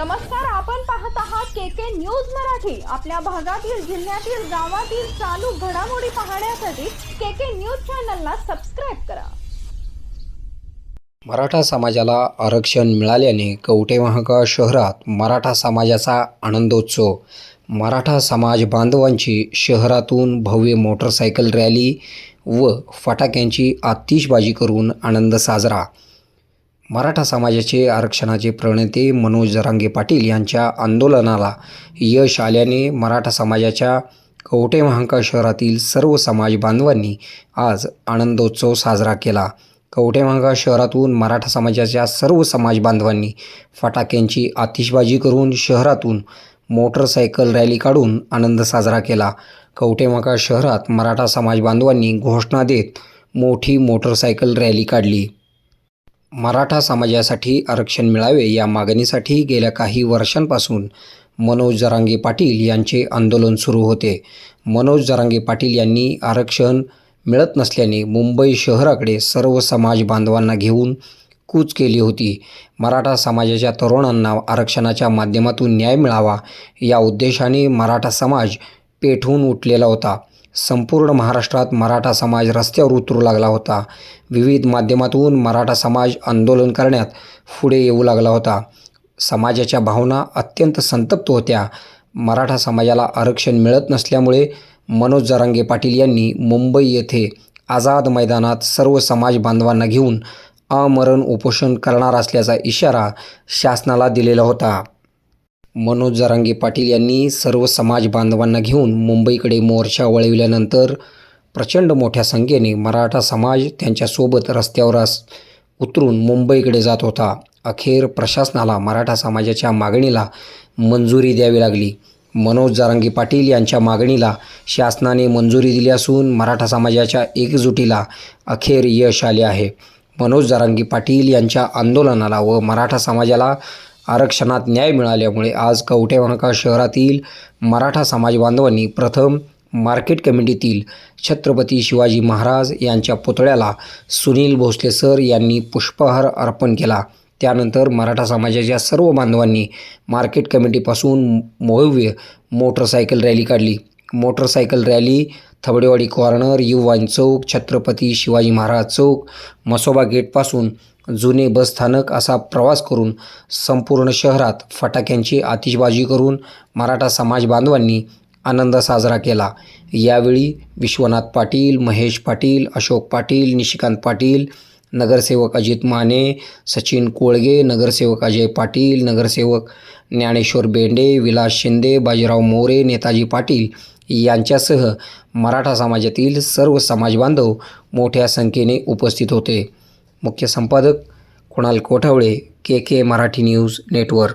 नमस्कार आपण पाहत आहात के के न्यूज मराठी. आपल्या भागातील जिल्ह्यातील गावातील चालू घडामोडी पाहण्यासाठी के के न्यूज चॅनलला सबस्क्राईब करा. मराठा समाजाला आरक्षण मिळाल्याने कवठे महांकाळ शहरात मराठा समाजाचा आनंदोत्सव. मराठा समाज बांधवांची शहरातून भव्य मोटरसायकल रॅली व फटाक्यांची आतिषबाजी करून आनंद साजरा. मराठा समाजाचे आरक्षणाचे प्रणेते मनोज जरांगे पाटील यांच्या आंदोलनाला यश आल्याने मराठा समाजाच्या कवठे महांकाळ शहरातील सर्व समाज बांधवांनी आज आनंदोत्सव साजरा केला. कवठे महांकाळ शहरातून मराठा समाजाच्या सर्व समाज बांधवांनी फटाक्यांची आतिषबाजी करून शहरातून मोटरसायकल रॅली काढून आनंद साजरा केला. कवठे महांकाळ शहरात मराठा समाज बांधवांनी घोषणा देत मोठी मोटरसायकल रॅली काढली. मराठा समाजासाठी आरक्षण मिळावे या मागणीसाठी गेल्या काही वर्षांपासून मनोज जरांगे पाटील यांचे आंदोलन सुरू होते. मनोज जरांगे पाटील यांनी आरक्षण मिळत नसल्याने मुंबई शहराकडे सर्व समाज बांधवांना घेऊन कूच केली होती. मराठा समाजाच्या तरुणांना आरक्षणाच्या माध्यमातून न्याय मिळावा या उद्देशाने मराठा समाज पेठून उठलेला होता. संपूर्ण महाराष्ट्रात मराठा समाज रस्त्यावर उतरू लागला होता. विविध माध्यमातून मराठा समाज आंदोलन करण्यात पुढे येऊ लागला होता. समाजाच्या भावना अत्यंत संतप्त होत्या. मराठा समाजाला आरक्षण मिळत नसल्यामुळे मनोज जरांगे पाटील यांनी मुंबई येथे आझाद मैदानात सर्व समाज बांधवांना घेऊन आमरण उपोषण करणार असल्याचा इशारा शासनाला दिलेला होता. मनोज जरांगे पाटील यांनी सर्व समाज बांधवांना घेऊन मुंबईकडे मोर्चा वळविल्यानंतर प्रचंड मोठ्या संख्येने मराठा समाज त्यांच्यासोबत रस्त्यावर अस- उतरून मुंबईकडे जात होता. अखेर प्रशासनाला मराठा समाजाच्या मागणीला मंजुरी द्यावी लागली. मनोज जारांगी पाटील यांच्या मागणीला शासनाने मंजुरी दिली असून मराठा समाजाच्या एकजुटीला अखेर यश आले आहे. मनोज जारांगी पाटील यांच्या आंदोलनाला व मराठा समाजाला आरक्षणात न्याय मिळाल्यामुळे आज कवठे महांकाळ शहरातील मराठा समाज बांधवांनी प्रथम मार्केट कमिटीतील छत्रपती शिवाजी महाराज यांच्या पुतळ्याला सुनील भोसले सर यांनी पुष्पहार अर्पण केला. त्यानंतर मराठा समाजाच्या सर्व बांधवांनी मार्केट कमिटीपासून भव्य मोटरसायकल रॅली काढली. मोटरसायकल रॅली थबडेवाडी कॉर्नर युवान चौक छत्रपती शिवाजी महाराज चौक मसोबा गेटपासून जुने बसस्थानक असा प्रवास करून संपूर्ण शहरात फटाक्यांची आतिषबाजी करून मराठा समाज बांधवांनी आनंद साजरा केला. यावेळी विश्वनाथ पाटील महेश पाटील अशोक पाटील निशिकांत पाटील नगरसेवक अजित माने सचिन कोळगे नगरसेवक अजय पाटील नगरसेवक ज्ञानेश्वर बेंडे विलास शिंदे बाजीराव मोरे नेताजी पाटील यांच्यासह मराठा समाजातील सर्व समाजबांधव मोठ्या संख्येने उपस्थित होते. मुख्य संपादक Kunal Kothawale K K Marathi news network.